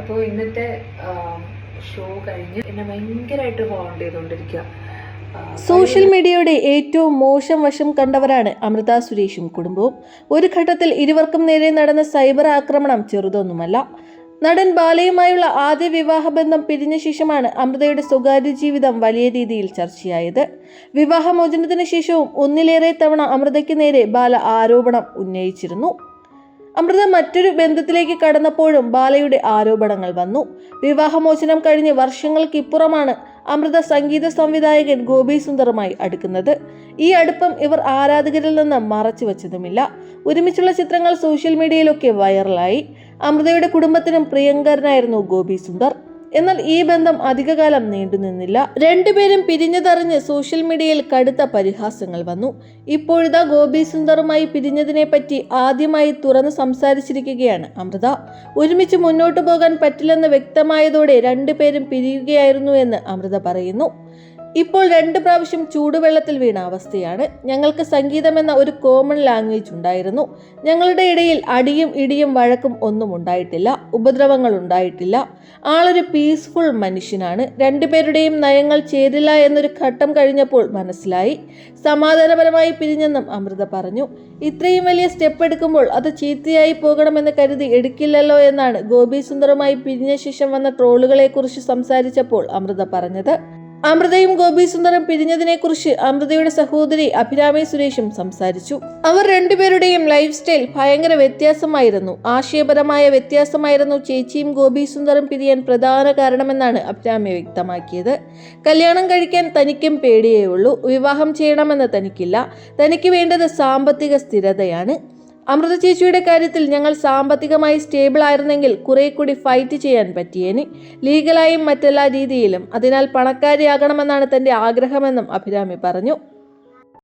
അപ്പോൾ ഇന്നത്തെ ഷോ കഴിഞ്ഞ് എന്നെ ഭയങ്കരമായിട്ട് ഹോണ്ട് ചെയ്തുകൊണ്ടിരിക്കുക സോഷ്യൽ മീഡിയയുടെ ഏറ്റവും മോശം വശം കണ്ടവരാണ് അമൃത സുരേഷും കുടുംബവും. ഒരു ഘട്ടത്തിൽ ഇരുവർക്കും നേരെ നടന്ന സൈബർ ആക്രമണം ചെറുതൊന്നുമല്ല. നടൻ ബാലയുമായുള്ള ആദ്യ വിവാഹബന്ധം പിരിഞ്ഞ ശേഷമാണ് അമൃതയുടെ സ്വകാര്യ ജീവിതം വലിയ രീതിയിൽ ചർച്ചയായത്. വിവാഹമോചനത്തിന് ശേഷവും ഒന്നിലേറെ തവണ അമൃതയ്ക്ക് നേരെ ബാല ആരോപണം ഉന്നയിച്ചിരുന്നു. അമൃത മറ്റൊരു ബന്ധത്തിലേക്ക് കടന്നപ്പോഴും ബാലയുടെ ആരോപണങ്ങൾ വന്നു. വിവാഹമോചനം കഴിഞ്ഞ് വർഷങ്ങൾക്കിപ്പുറമാണ് അമൃത സംഗീത സംവിധായകൻ ഗോപി സുന്ദറുമായി അടുക്കുന്നത്. ഈ അടുപ്പം ഇവർ ആരാധകരിൽ നിന്ന് മറച്ചു വച്ചതുമില്ല. ഒരുമിച്ചുള്ള ചിത്രങ്ങൾ സോഷ്യൽ മീഡിയയിലൊക്കെ വൈറലായി. അമൃതയുടെ കുടുംബത്തിനും പ്രിയങ്കരനായിരുന്നു ഗോപി സുന്ദർ. എന്നാൽ ഈ ബന്ധം അധികകാലം നീണ്ടു നിന്നില്ല. രണ്ടുപേരും പിരിഞ്ഞതറിഞ്ഞ് സോഷ്യൽ മീഡിയയിൽ കടുത്ത പരിഹാസങ്ങൾ വന്നു. ഇപ്പോഴിതാ ഗോപി സുന്ദറുമായി പിരിഞ്ഞതിനെ പറ്റി ആദ്യമായി തുറന്ന് സംസാരിച്ചിരിക്കുകയാണ് അമൃത. ഒരുമിച്ച് മുന്നോട്ടു പോകാൻ പറ്റില്ലെന്ന് വ്യക്തമായതോടെ രണ്ടുപേരും പിരിയുകയായിരുന്നു എന്ന് അമൃത പറയുന്നു. ഇപ്പോൾ രണ്ട് പ്രാവശ്യം ചൂടുവെള്ളത്തിൽ വീണ അവസ്ഥയാണ്. ഞങ്ങൾക്ക് സംഗീതം എന്ന ഒരു കോമൺ ലാംഗ്വേജ് ഉണ്ടായിരുന്നു. ഞങ്ങളുടെ ഇടയിൽ അടിയും ഇടിയും വഴക്കും ഒന്നും ഉണ്ടായിട്ടില്ല ഉപദ്രവങ്ങൾ ഉണ്ടായിട്ടില്ല. ആളൊരു പീസ്ഫുൾ മനുഷ്യനാണ്. രണ്ടുപേരുടെയും നയങ്ങൾ ചേരില്ല എന്നൊരു ഘട്ടം കഴിഞ്ഞപ്പോൾ മനസ്സിലായി. സമാധാനപരമായി പിരിഞ്ഞെന്നും അമൃത പറഞ്ഞു. ഇത്രയും വലിയ സ്റ്റെപ്പ് എടുക്കുമ്പോൾ അത് ചീത്തയായി പോകണമെന്ന് കരുതി എടുക്കില്ലല്ലോ എന്നാണ് ഗോപി സുന്ദറുമായി പിരിഞ്ഞ ശേഷം വന്ന ട്രോളുകളെക്കുറിച്ച് സംസാരിച്ചപ്പോൾ അമൃത പറഞ്ഞത്. അമൃതയും ഗോപി സുന്ദറും പിരിഞ്ഞതിനെക്കുറിച്ച് അമൃതയുടെ സഹോദരി അഭിരാമി സുരേഷും സംസാരിച്ചു. അവർ രണ്ടുപേരുടെയും ലൈഫ് സ്റ്റൈൽ ഭയങ്കര വ്യത്യാസമായിരുന്നു. ആശയപരമായ വ്യത്യാസമായിരുന്നു ചേച്ചിയും ഗോപി പിരിയാൻ പ്രധാന കാരണമെന്നാണ് അഭിരാമി വ്യക്തമാക്കിയത്. കല്യാണം കഴിക്കാൻ തനിക്കും പേടിയേ ഉള്ളൂ. വിവാഹം ചെയ്യണമെന്ന് തനിക്കില്ല. തനിക്ക് വേണ്ടത് സാമ്പത്തിക സ്ഥിരതയാണ്. അമൃത ചേച്ചിയുടെ കാര്യത്തിൽ ഞങ്ങൾ സാമ്പത്തികമായി സ്റ്റേബിൾ ആയിരുന്നെങ്കിൽ കുറെ കൂടി ഫൈറ്റ് ചെയ്യാൻ പറ്റിയേനെ. ലീഗലായും മറ്റെല്ലാ രീതിയിലും. അതിനാൽ പണക്കാരിയാകണമെന്നാണ് തന്റെ ആഗ്രഹമെന്നും അഭിരാമി പറഞ്ഞു.